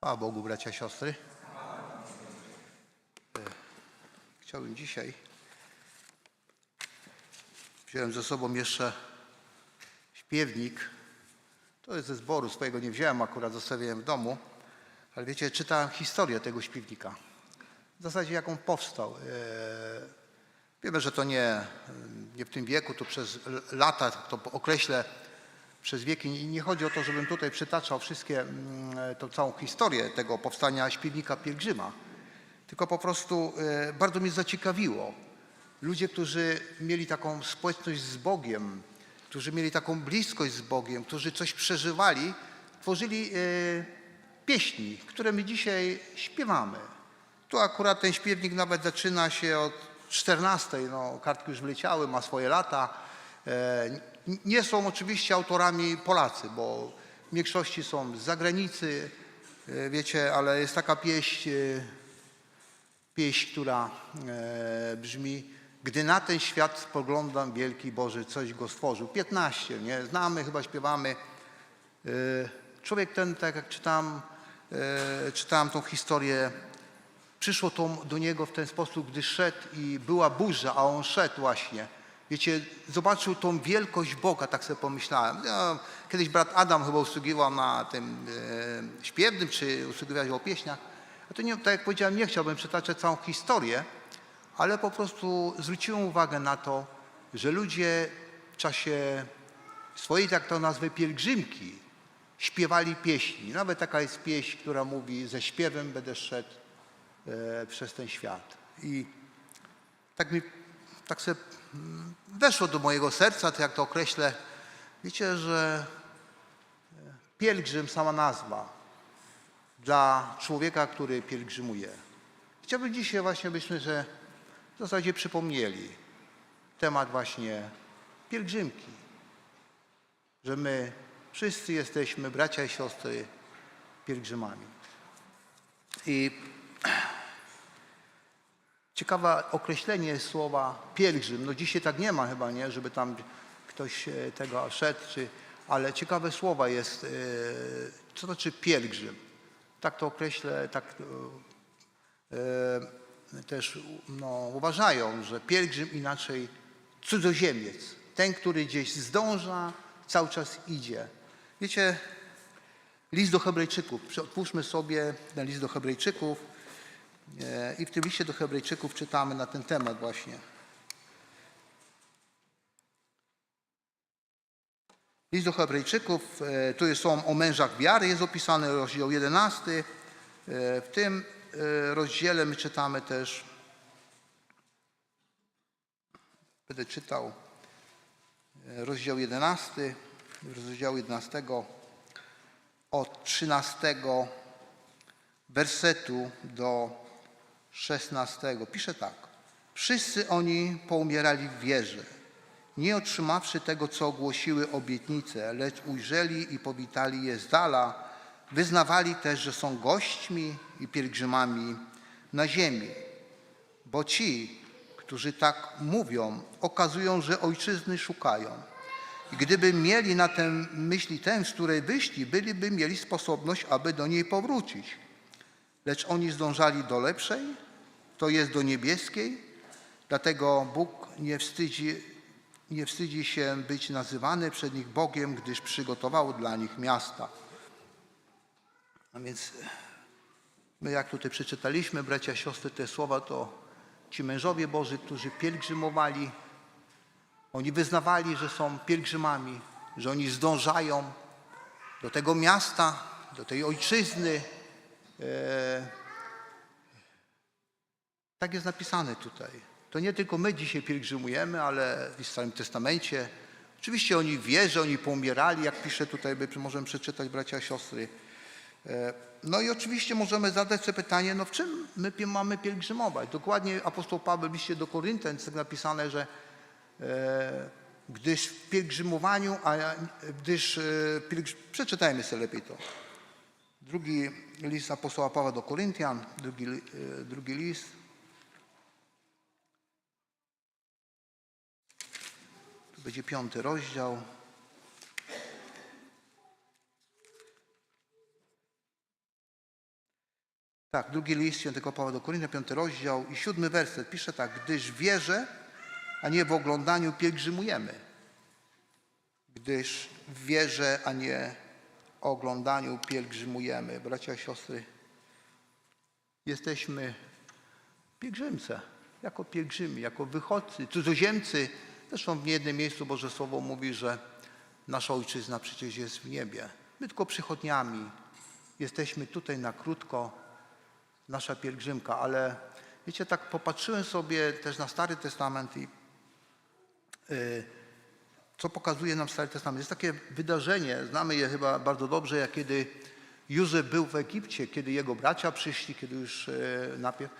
Chwała Bogu, bracia, siostry. E, Chciałbym dzisiaj. Wziąłem ze sobą jeszcze śpiewnik. To jest ze zboru, swojego nie wziąłem, akurat zostawiłem w domu. Ale wiecie, czytałem historię tego śpiewnika. W zasadzie jak on powstał. E, Wiemy, że to nie, nie w tym wieku, to przez lata, to określę przez wieki. I nie chodzi o to, żebym tutaj przytaczał wszystkie, mm, tą całą historię tego powstania śpiewnika pielgrzyma. Tylko po prostu e, bardzo mnie zaciekawiło. Ludzie, którzy mieli taką społeczność z Bogiem, którzy mieli taką bliskość z Bogiem, którzy coś przeżywali, tworzyli e, pieśni, które my dzisiaj śpiewamy. Tu akurat ten śpiewnik nawet zaczyna się od 14, no kartki już wleciały, ma swoje lata. Nie są oczywiście autorami Polacy, bo w większości są z zagranicy, e, wiecie, ale jest taka pieśń, e, pieśń, która e, brzmi Gdy na ten świat spoglądam, wielki Boże, coś go stworzył. 15, nie? Znamy, chyba śpiewamy. Człowiek ten, tak jak czytam, czytałem tą historię, przyszło to do niego w ten sposób, gdy szedł i była burza, a on szedł właśnie. Wiecie, zobaczył tą wielkość Boga, tak sobie pomyślałem. Ja, kiedyś brat Adam chyba usługiwał na tym e, śpiewnym, czy usługiwał o pieśniach. A to nie, tak jak powiedziałem, nie chciałbym przytaczać całą historię, ale po prostu zwróciłem uwagę na to, że ludzie w czasie swojej, tak to nazwę, pielgrzymki śpiewali pieśni. Nawet taka jest pieśń, która mówi, ze śpiewem będę szedł e, przez ten świat. I tak mi, tak sobie weszło do mojego serca, to jak to określę. Wiecie, że e, pielgrzym, sama nazwa, dla człowieka, który pielgrzymuje. Chciałbym dzisiaj właśnie, byśmy, że w zasadzie przypomnieli temat właśnie pielgrzymki. Że my wszyscy jesteśmy, bracia i siostry, pielgrzymami. I ciekawe określenie słowa pielgrzym. No dzisiaj tak nie ma chyba, nie, żeby tam ktoś e, tego szedł, czy, ale ciekawe słowa jest, e, co to znaczy pielgrzym. Tak to określę, tak e, też no, uważają, że pielgrzym inaczej cudzoziemiec. Ten, który gdzieś zdąża, cały czas idzie. Wiecie, list do Hebrajczyków. Otwórzmy sobie ten list do Hebrajczyków. E, I w tym liście do Hebrajczyków czytamy na ten temat właśnie. List do Hebrajczyków, e, tu są o mężach wiary, jest opisany rozdział 11. E, W tym rozdziale my czytamy też, będę czytał rozdział 11, rozdział 11 od 13 wersetu do 16. Pisze tak. Wszyscy oni poumierali w wierze, nie otrzymawszy tego, co ogłosiły obietnice, lecz ujrzeli i powitali je z dala, wyznawali też, że są gośćmi i pielgrzymami na ziemi. Bo ci, którzy tak mówią, okazują, że ojczyzny szukają. I gdyby mieli na tę myśli tę, z której wyszli, byliby mieli sposobność, aby do niej powrócić. Lecz oni zdążali do lepszej, to jest do niebieskiej, dlatego Bóg nie wstydzi, nie wstydzi się być nazywany przed nich Bogiem, gdyż przygotował dla nich miasta. A więc my jak tutaj przeczytaliśmy, bracia, siostry, te słowa, to ci mężowie Boży, którzy pielgrzymowali, oni wyznawali, że są pielgrzymami, że oni zdążają do tego miasta, do tej ojczyzny. E, tak jest napisane tutaj. To nie tylko my dzisiaj pielgrzymujemy, ale w Starym Testamencie. Oczywiście oni w wierze, oni poumierali, jak pisze tutaj, by możemy przeczytać bracia, siostry. E, No i oczywiście możemy zadać sobie pytanie, no w czym my mamy pielgrzymować? Dokładnie apostoł Paweł liście do Koryntian jest tak napisane, że e, gdyż w pielgrzymowaniu, a gdyż, e, pielgrz... przeczytajmy sobie lepiej to. Drugi list apostoła Pawła do Koryntian, drugi, e, drugi list. Będzie piąty rozdział. Tak, drugi list świętego Pawła do Koryntia, piąty rozdział i siódmy werset. Pisze tak, gdyż w wierze, a nie w oglądaniu pielgrzymujemy. Gdyż w wierze, a nie oglądaniu pielgrzymujemy. Bracia i siostry, jesteśmy pielgrzymce, jako pielgrzymi, jako wychodcy, cudzoziemcy. Zresztą w niejednym miejscu Boże Słowo mówi, że nasza Ojczyzna przecież jest w niebie. My tylko przychodniami. Jesteśmy tutaj na krótko, nasza pielgrzymka, ale wiecie, tak popatrzyłem sobie też na Stary Testament i y, co pokazuje nam Stary Testament. Jest takie wydarzenie, znamy je chyba bardzo dobrze, jak kiedy Józef był w Egipcie, kiedy jego bracia przyszli, kiedy już y, najpierw,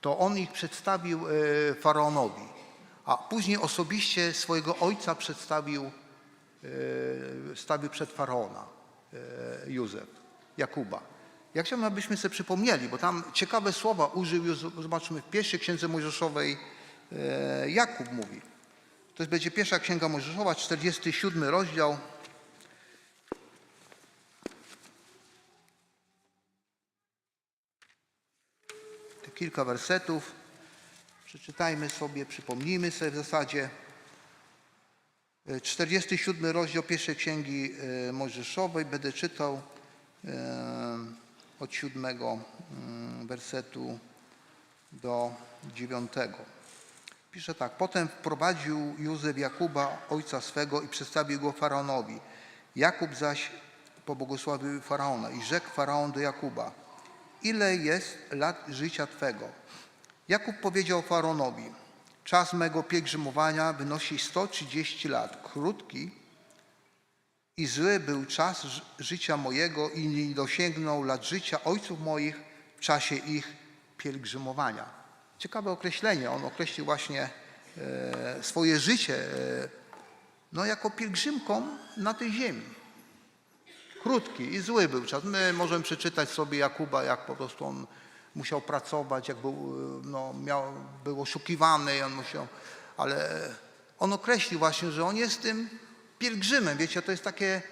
to on ich przedstawił y, faraonowi, a później osobiście swojego ojca przedstawił, y, stawił przed faraona y, Józef, Jakuba. Ja chciałbym, abyśmy sobie przypomnieli, bo tam ciekawe słowa użył, zobaczmy, w pierwszej księdze Mojżeszowej e, Jakub mówi. To jest będzie pierwsza księga Mojżeszowa, 47 rozdział. Te kilka wersetów. Przeczytajmy sobie, przypomnijmy sobie w zasadzie. E, 47 rozdział pierwszej księgi e, Mojżeszowej. Będę czytał e, od siódmego mm, wersetu do dziewiątego. Pisze tak. Potem wprowadził Józef Jakuba, ojca swego i przedstawił go faraonowi. Jakub zaś pobłogosławił faraona i rzekł faraon do Jakuba, ile jest lat życia twego? Jakub powiedział faraonowi, czas mego pielgrzymowania wynosi 130 lat, krótki i zły był czas życia mojego i nie dosięgnął lat życia ojców moich w czasie ich pielgrzymowania. Ciekawe określenie. On określił właśnie e, swoje życie e, no, jako pielgrzymką na tej ziemi. Krótki i zły był czas. My możemy przeczytać sobie Jakuba, jak po prostu on musiał pracować, jak był, e, no, miał, był oszukiwany, on musiał, ale on określił właśnie, że on jest tym pielgrzymem. Wiecie, to jest takie,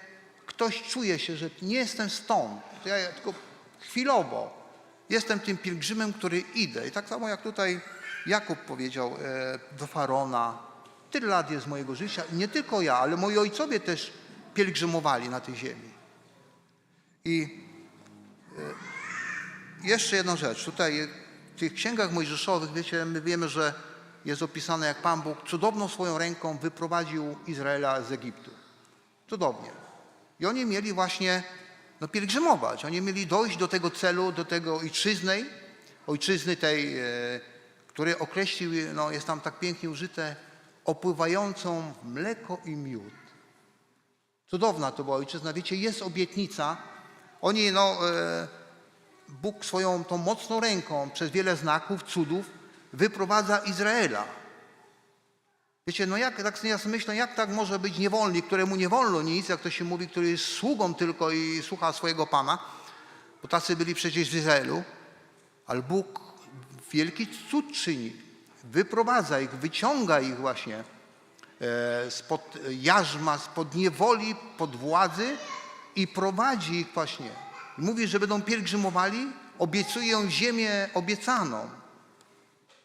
ktoś czuje się, że nie jestem stąd, to ja tylko chwilowo jestem tym pielgrzymem, który idę. I tak samo jak tutaj Jakub powiedział e, do Farona, tyle lat jest mojego życia i nie tylko ja, ale moi ojcowie też pielgrzymowali na tej ziemi. I e, jeszcze jedna rzecz. Tutaj w tych księgach mojżeszowych, wiecie, my wiemy, że jest opisane, jak Pan Bóg cudowną swoją ręką wyprowadził Izraela z Egiptu. Cudownie. I oni mieli właśnie no, pielgrzymować. Oni mieli dojść do tego celu, do tego ojczyzny, ojczyzny tej, e, który określił, no, jest tam tak pięknie użyte, opływającą mleko i miód. Cudowna to była ojczyzna. Wiecie, jest obietnica. Oni, no, e, Bóg swoją tą mocną ręką przez wiele znaków, cudów wyprowadza Izraela. Wiecie, no jak, tak ja myślę, jak tak może być niewolnik, któremu nie wolno nic, jak to się mówi, który jest sługą tylko i słucha swojego Pana, bo tacy byli przecież w Izraelu, ale Bóg wielki cud czyni, wyprowadza ich, wyciąga ich właśnie e, spod jarzma, spod niewoli, pod władzy i prowadzi ich właśnie. I mówi, że będą pielgrzymowali, obiecują ziemię obiecaną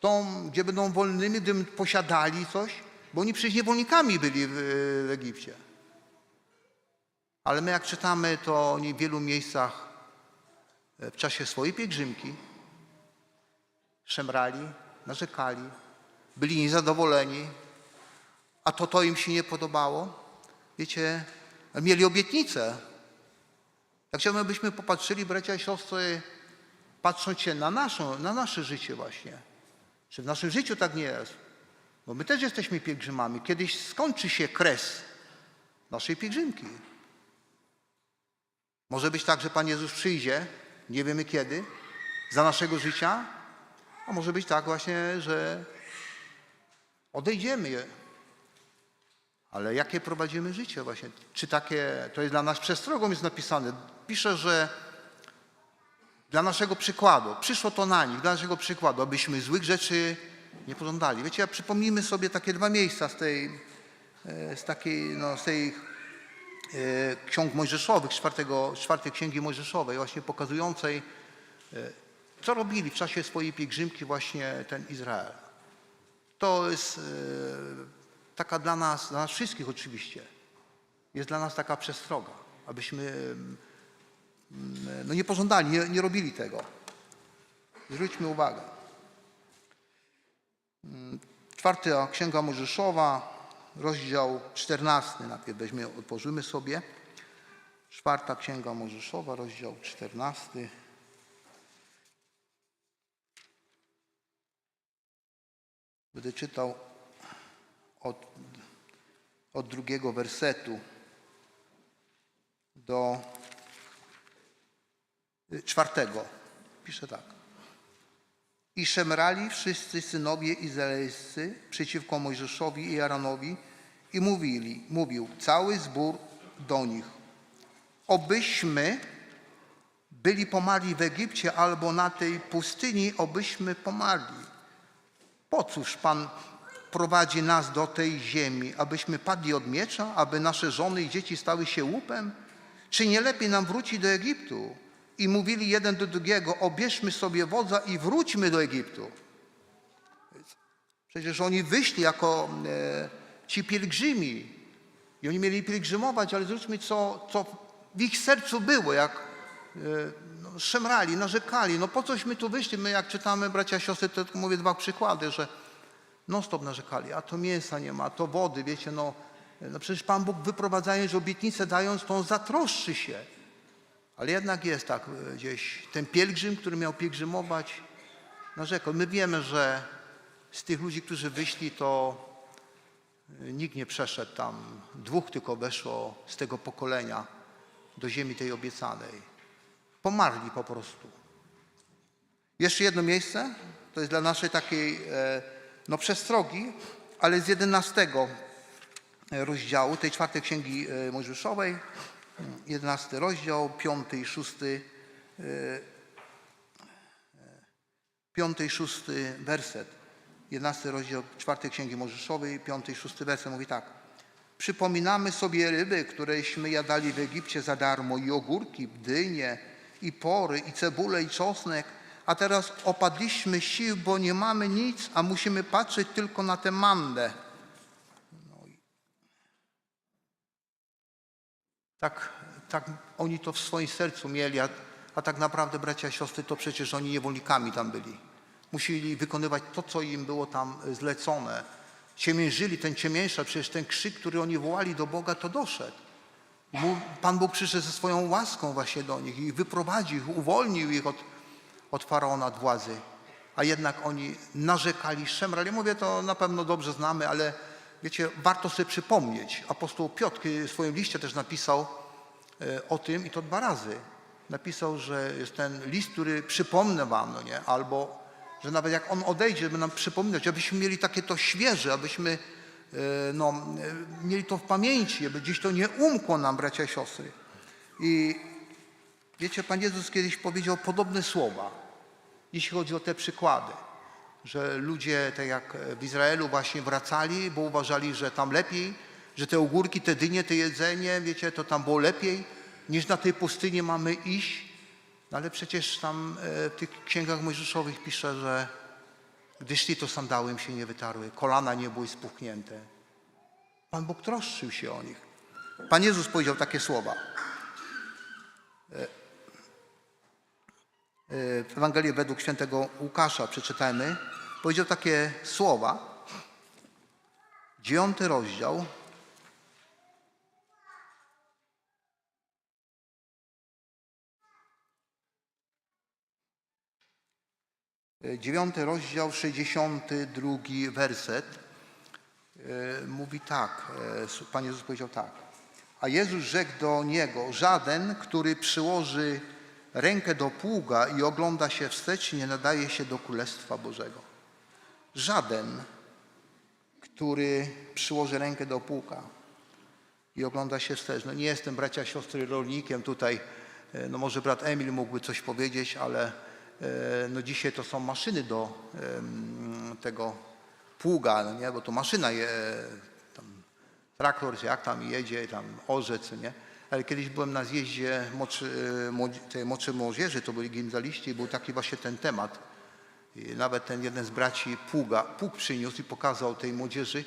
tą, gdzie będą wolnymi, gdy posiadali coś, bo oni przecież niewolnikami byli w, w Egipcie. Ale my jak czytamy, to oni w wielu miejscach e, w czasie swojej pielgrzymki szemrali, narzekali, byli niezadowoleni, a to to im się nie podobało. Wiecie, mieli obietnicę. Ja chciałbym, abyśmy popatrzyli, bracia i siostry, patrząc się na, naszą, na nasze życie właśnie. Czy w naszym życiu tak nie jest? Bo my też jesteśmy pielgrzymami. Kiedyś skończy się kres naszej pielgrzymki. Może być tak, że Pan Jezus przyjdzie, nie wiemy kiedy, za naszego życia, a może być tak właśnie, że odejdziemy. Ale jakie prowadzimy życie właśnie? Czy takie, to jest dla nas przestrogą jest napisane. Pisze, że dla naszego przykładu, przyszło to na nich, dla naszego przykładu, abyśmy złych rzeczy nie pożądali. Wiecie, a przypomnijmy sobie takie dwa miejsca z tej, e, z takiej, no, z tej e, ksiąg mojżeszowych, czwartego, czwartej księgi mojżeszowej, właśnie pokazującej, e, co robili w czasie swojej pielgrzymki właśnie ten Izrael. To jest taka dla nas, dla nas wszystkich oczywiście, jest dla nas taka przestroga, abyśmy no nie pożądali, nie, nie robili tego. Zwróćmy uwagę. Mm, Czwarta Księga Mojżeszowa, rozdział 14, najpierw weźmy, otworzymy sobie. Czwarta Księga Mojżeszowa, rozdział 14. Będę czytał od, od drugiego wersetu do czwartego. Pisze tak. I szemrali wszyscy synowie izraelscy przeciwko Mojżeszowi i Aaronowi i mówili, mówił cały zbór do nich, obyśmy byli pomarli w Egipcie albo na tej pustyni, obyśmy pomarli. Po cóż Pan prowadzi nas do tej ziemi, abyśmy padli od miecza, aby nasze żony i dzieci stały się łupem? Czy nie lepiej nam wrócić do Egiptu? I mówili jeden do drugiego, obierzmy sobie wodza i wróćmy do Egiptu. Przecież oni wyszli jako e, ci pielgrzymi i oni mieli pielgrzymować, ale zwróćmy, co, co w ich sercu było, jak e, no, szemrali, narzekali. No po cośmy tu wyszli? My jak czytamy, bracia, siostry, to tylko mówię dwa przykłady, że non stop narzekali, a to mięsa nie ma, to wody, wiecie, no, no przecież Pan Bóg wyprowadzając obietnicę dając, to zatroszczy się. Ale jednak jest tak e, gdzieś ten pielgrzym, który miał pielgrzymować, narzekał. My wiemy, że z tych ludzi, którzy wyszli, to e, nikt nie przeszedł tam. Dwóch tylko weszło z tego pokolenia do ziemi tej obiecanej. Pomarli po prostu. Jeszcze jedno miejsce, to jest dla naszej takiej e, no, przestrogi, ale z 11 rozdziału tej czwartej księgi Mojżeszowej, 11 rozdział, 5 i 6, 5 i 6 werset. 11 rozdział czwartej księgi Mojżeszowej, 5 i 6 werset mówi tak. Przypominamy sobie ryby, któreśmy jadali w Egipcie za darmo i ogórki, dynie, i pory, i cebulę, i czosnek, a teraz opadliśmy sił, bo nie mamy nic, a musimy patrzeć tylko na tę mandę. No i tak, tak oni to w swoim sercu mieli, a, a tak naprawdę bracia i siostry, to przecież oni niewolnikami tam byli. Musieli wykonywać to, co im było tam zlecone. Ciemiężyli, ten ciemięża, przecież ten krzyk, który oni wołali do Boga, to doszedł. Pan Bóg przyszedł ze swoją łaską właśnie do nich i wyprowadził ich, uwolnił ich od, od faraona, od władzy. A jednak oni narzekali, szemrali. Mówię, to na pewno dobrze znamy, ale wiecie, warto sobie przypomnieć. Apostoł Piotr w swoim liście też napisał e, o tym i to dwa razy. Napisał, że jest ten list, który przypomnę wam, no nie? Albo, że nawet jak on odejdzie, żeby nam przypominać, abyśmy mieli takie to świeże, abyśmy e, no, e, mieli to w pamięci, aby gdzieś to nie umkło nam, bracia i siostry. I wiecie, Pan Jezus kiedyś powiedział podobne słowa, jeśli chodzi o te przykłady, że ludzie, tak jak w Izraelu, właśnie wracali, bo uważali, że tam lepiej, że te ogórki, te dynie, te jedzenie, wiecie, to tam było lepiej, niż na tej pustyni mamy iść. No ale przecież tam e, w tych księgach mojżeszowych pisze, że gdy szli, to sandały im się nie wytarły, kolana nie były spuchnięte. Pan Bóg troszczył się o nich. Pan Jezus powiedział takie słowa. E, W Ewangelii według świętego Łukasza przeczytajmy. Powiedział takie słowa. Dziewiąty rozdział. E, Dziewiąty rozdział, 62 werset. E, mówi tak, Pan Jezus powiedział tak. A Jezus rzekł do niego, żaden, który przyłoży rękę do pługa i ogląda się wstecz, nie nadaje się do Królestwa Bożego. Żaden, który przyłoży rękę do pługa i ogląda się wstecz. No nie jestem, bracia, siostry, rolnikiem tutaj. E, No może brat Emil mógłby coś powiedzieć, ale e, no dzisiaj to są maszyny do tego pługa, no nie? bo to maszyna je, tam, traktor, jak tam jedzie, tam orze, co nie? Ale kiedyś byłem na zjeździe e, tej moczy młodzieży, to byli gimnazjaliści i był taki właśnie ten temat. I nawet ten jeden z braci pługa, pług przyniósł i pokazał tej młodzieży,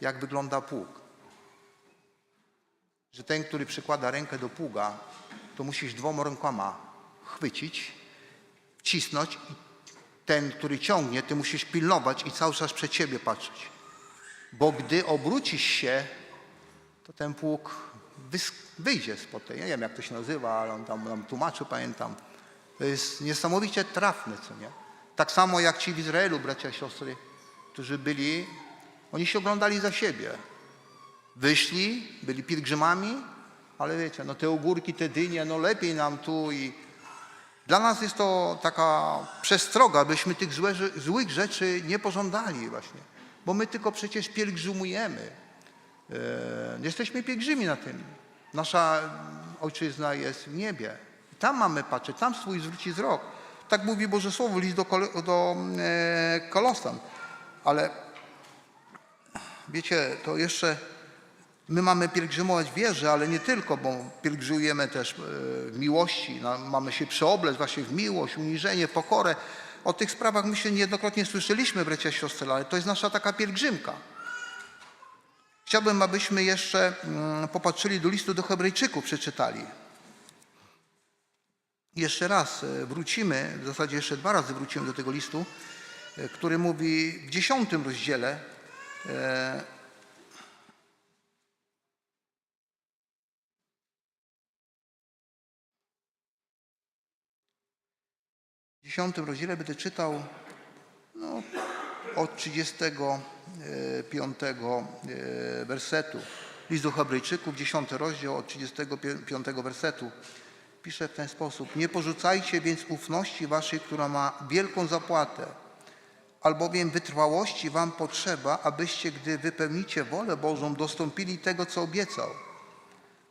jak wygląda pług. Że ten, który przykłada rękę do pługa, to musisz dwoma rękoma chwycić, wcisnąć i ten, który ciągnie, ty musisz pilnować i cały czas przed siebie patrzeć. Bo gdy obrócisz się, to ten pług wyjdzie spod tej, nie wiem jak to się nazywa, ale on tam nam tłumaczył, pamiętam. To jest niesamowicie trafne, co nie? Tak samo jak ci w Izraelu, bracia i siostry, którzy byli, oni się oglądali za siebie. Wyszli, byli pielgrzymami, ale wiecie, no te ogórki, te dynie, no lepiej nam tu i dla nas jest to taka przestroga, byśmy tych złe, złych rzeczy nie pożądali właśnie, bo my tylko przecież pielgrzymujemy. E, jesteśmy pielgrzymi na tym. Nasza ojczyzna jest w niebie. Tam mamy patrzeć, tam swój zwrócić wzrok. Tak mówi Boże Słowo, list do, Kol- do e, Kolosan. Ale wiecie, to jeszcze my mamy pielgrzymować w wierze, ale nie tylko, bo pielgrzymujemy też e, w miłości. Mamy się przeoblec właśnie w miłość, uniżenie, pokorę. O tych sprawach my się niejednokrotnie słyszeliśmy, bracia i siostry, ale to jest nasza taka pielgrzymka. Chciałbym, abyśmy jeszcze mm, popatrzyli do listu do Hebrajczyków, przeczytali. Jeszcze raz e, wrócimy, w zasadzie jeszcze dwa razy wrócimy do tego listu, e, który mówi w dziesiątym rozdziale, e, w dziesiątym rozdziale będę czytał od 35 e, wersetu. List do Hebrajczyków, 10 rozdział od 35 wersetu. Pisze w ten sposób. Nie porzucajcie więc ufności waszej, która ma wielką zapłatę, albowiem wytrwałości wam potrzeba, abyście, gdy wypełnicie wolę Bożą, dostąpili tego, co obiecał.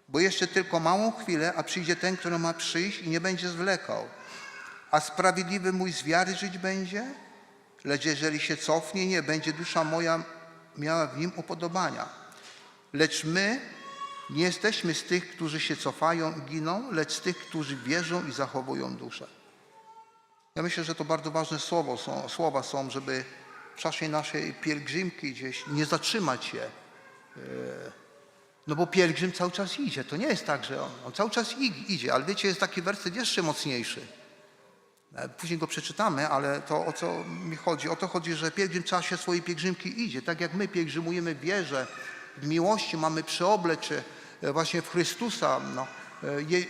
Bo jeszcze tylko małą chwilę, a przyjdzie ten, który ma przyjść i nie będzie zwlekał. A sprawiedliwy mój z wiary żyć będzie? Lecz jeżeli się cofnie, nie będzie dusza moja miała w nim upodobania. Lecz my nie jesteśmy z tych, którzy się cofają i giną, lecz z tych, którzy wierzą i zachowują duszę. Ja myślę, że to bardzo ważne słowo są, słowa są, żeby w czasie naszej pielgrzymki gdzieś nie zatrzymać się. E, No bo pielgrzym cały czas idzie. To nie jest tak, że on, on cały czas idzie, ale wiecie, jest taki werset jeszcze mocniejszy. E, Później go przeczytamy, ale to o co mi chodzi? O to chodzi, że pielgrzym w czasie swojej pielgrzymki idzie. Tak jak my pielgrzymujemy w wierze, w miłości, mamy przeoblec się e, właśnie w Chrystusa. No, e, je,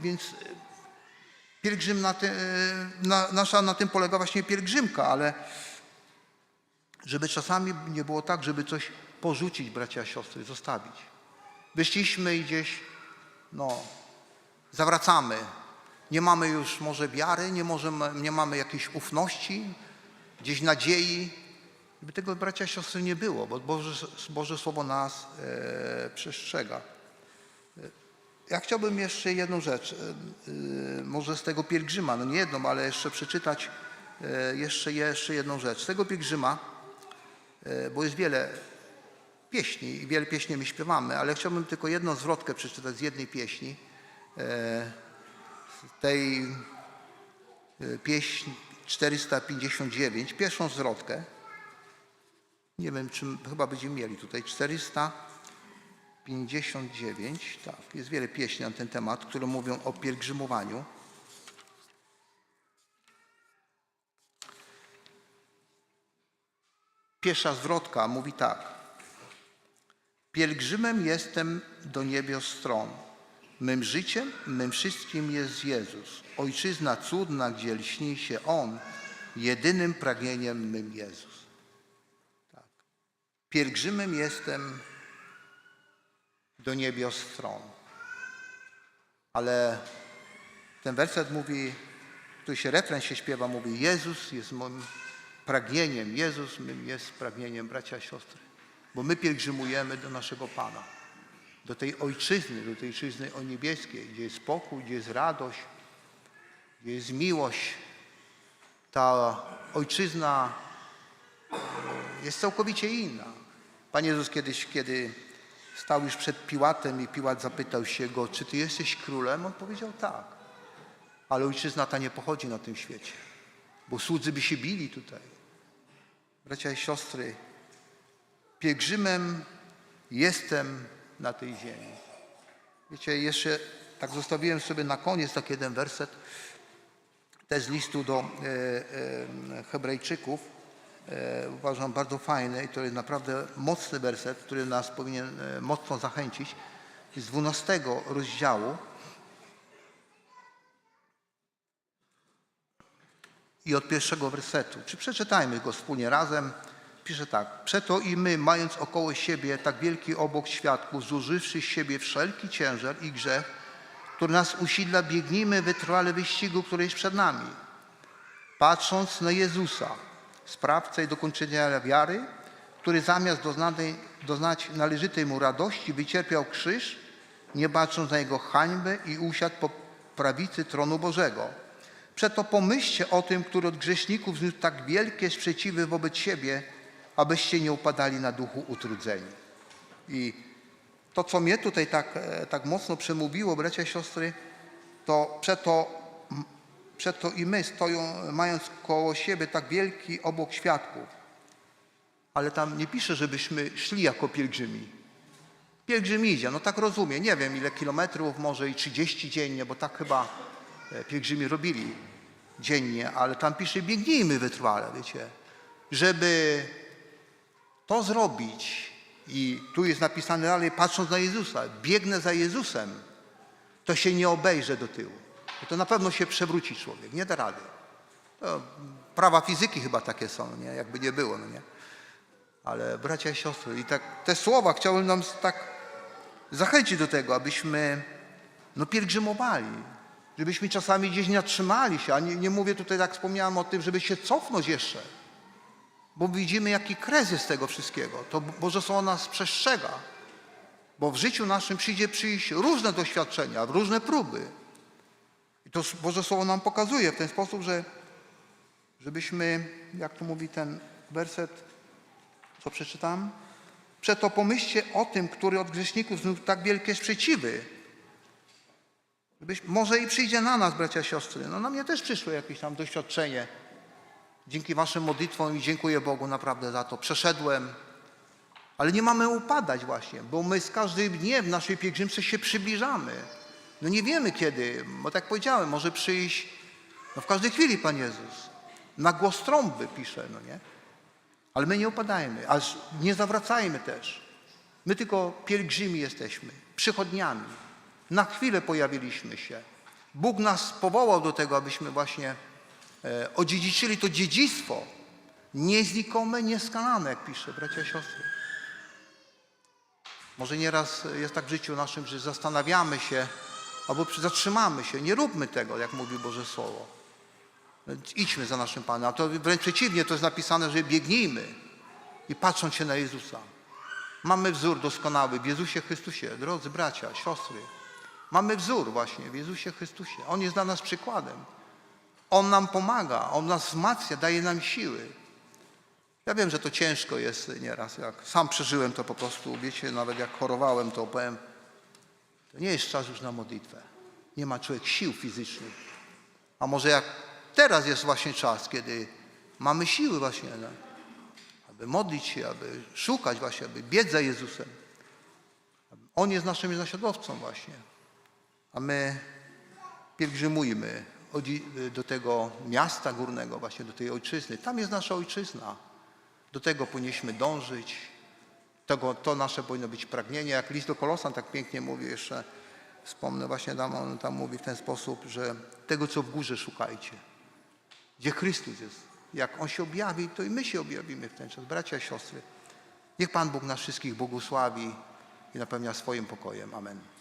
więc pielgrzym na, ty, na, nasza na tym polega właśnie pielgrzymka, ale żeby czasami nie było tak, żeby coś porzucić, bracia i siostry, zostawić. Wyszliśmy i gdzieś, no, zawracamy. Nie mamy już może wiary, nie, możemy, nie mamy jakiejś ufności, gdzieś nadziei. By tego, bracia siostry, nie było, bo Boże, Boże Słowo nas e, przestrzega. E, Ja chciałbym jeszcze jedną rzecz, e, e, może z tego pielgrzyma, no nie jedną, ale jeszcze przeczytać e, jeszcze, jeszcze jedną rzecz. Z tego pielgrzyma, e, bo jest wiele pieśni i wiele pieśni my śpiewamy, ale chciałbym tylko jedną zwrotkę przeczytać z jednej pieśni. E, tej e, pieśń 459, pierwszą zwrotkę. Nie wiem, czy chyba będziemy mieli tutaj 459. Tak, jest wiele pieśni na ten temat, które mówią o pielgrzymowaniu. Pierwsza zwrotka mówi tak. Pielgrzymem jestem do niebios stron. Mym życiem, mym wszystkim jest Jezus. Ojczyzna cudna, gdzie lśni się On, jedynym pragnieniem mym Jezus. Tak. Pielgrzymem jestem do niebios stron. Ale ten werset mówi, tu się refren się śpiewa, mówi Jezus jest moim pragnieniem, Jezus mym jest pragnieniem, bracia i siostry. Bo my pielgrzymujemy do naszego Pana do tej ojczyzny, do tej ojczyzny o niebieskiej, gdzie jest spokój, gdzie jest radość, gdzie jest miłość. Ta ojczyzna jest całkowicie inna. Pan Jezus kiedyś, kiedy stał już przed Piłatem i Piłat zapytał się go, czy ty jesteś królem? On powiedział tak. Ale ojczyzna ta nie pochodzi na tym świecie, bo słudzy by się bili tutaj. Bracia i siostry, pielgrzymem jestem na tej ziemi. Wiecie, jeszcze tak zostawiłem sobie na koniec taki jeden werset, też z listu do e, e, Hebrajczyków. E, uważam bardzo fajny i to jest naprawdę mocny werset, który nas powinien e, mocno zachęcić. Z 12 rozdziału i od pierwszego wersetu. Czy przeczytajmy go wspólnie razem? Pisze tak. Przeto i my, mając około siebie tak wielki obok świadków, zużywszy z siebie wszelki ciężar i grzech, który nas usidla, biegnijmy wytrwale wyścigu, który jest przed nami. Patrząc na Jezusa, sprawcę i dokończenia wiary, który zamiast doznanej, doznać należytej mu radości, wycierpiał krzyż, nie bacząc na jego hańbę i usiadł po prawicy tronu Bożego. Przeto pomyślcie o tym, który od grzeszników zniósł tak wielkie sprzeciwy wobec siebie, abyście nie upadali na duchu utrudzeni. I to, co mnie tutaj tak, e, tak mocno przemówiło, bracia i siostry, to przeto, przeto i my stoją, mając koło siebie tak wielki obok świadków. Ale tam nie pisze, żebyśmy szli jako pielgrzymi. Pielgrzym idzie, no tak rozumiem, nie wiem ile kilometrów, może i 30 dziennie, bo tak chyba e, pielgrzymi robili dziennie, ale tam pisze biegnijmy wytrwale, wiecie, żeby to zrobić i tu jest napisane dalej, patrząc na Jezusa, biegnę za Jezusem, to się nie obejrzę do tyłu. Bo to na pewno się przewróci człowiek, nie da rady. To prawa fizyki chyba takie są, nie? jakby nie było, no nie? Ale bracia i siostry, i tak te słowa chciałem nam tak zachęcić do tego, abyśmy no, pielgrzymowali, żebyśmy czasami gdzieś nie zatrzymali się, a nie, nie mówię tutaj, tak wspomniałem o tym, żeby się cofnąć jeszcze, bo widzimy, jaki kres jest tego wszystkiego. To Boże Słowo nas przestrzega, bo w życiu naszym przyjdzie przyjść różne doświadczenia, różne próby. I to Boże Słowo nam pokazuje w ten sposób, że żebyśmy, jak to mówi ten werset, co przeczytam? Przeto pomyślcie o tym, który od grzeszników zniósł tak wielkie sprzeciwy. Żebyś, może i przyjdzie na nas, bracia siostry. No na mnie też przyszło jakieś tam doświadczenie. Dzięki waszym modlitwom i dziękuję Bogu naprawdę za to. Przeszedłem. Ale nie mamy upadać właśnie, bo my z każdym dniem w naszej pielgrzymce się przybliżamy. No nie wiemy kiedy, bo tak powiedziałem, może przyjść no w każdej chwili Pan Jezus. Na głos trąby pisze, no nie? Ale my nie upadajmy, aż nie zawracajmy też. My tylko pielgrzymi jesteśmy, przychodniami. Na chwilę pojawiliśmy się. Bóg nas powołał do tego, abyśmy właśnie odziedziczyli to dziedzictwo nieznikome, nieskalane, jak pisze bracia i siostry. Może nieraz jest tak w życiu naszym, że zastanawiamy się albo zatrzymamy się. Nie róbmy tego, jak mówi Boże Słowo. Idźmy za naszym Panem. A to wręcz przeciwnie, to jest napisane, że biegnijmy i patrząc się na Jezusa. Mamy wzór doskonały w Jezusie Chrystusie, drodzy bracia, siostry. Mamy wzór właśnie w Jezusie Chrystusie. On jest dla nas przykładem. On nam pomaga, On nas wzmacnia, daje nam siły. Ja wiem, że to ciężko jest nieraz. Jak sam przeżyłem to po prostu, wiecie, nawet jak chorowałem, to powiem, to nie jest czas już na modlitwę. Nie ma człowiek sił fizycznych. A może jak teraz jest właśnie czas, kiedy mamy siły właśnie, no, aby modlić się, aby szukać właśnie, aby biec za Jezusem. On jest naszym naśladowcą właśnie. A my pielgrzymujmy do tego miasta górnego, właśnie do tej ojczyzny. Tam jest nasza ojczyzna. Do tego powinniśmy dążyć. Tego, to nasze powinno być pragnienie. Jak list do Kolosan tak pięknie mówi jeszcze, wspomnę właśnie tam, on tam mówi w ten sposób, że tego, co w górze szukajcie. Gdzie Chrystus jest. Jak On się objawi, to i my się objawimy w ten czas. Bracia i siostry, niech Pan Bóg nas wszystkich błogosławi i napełnia swoim pokojem. Amen.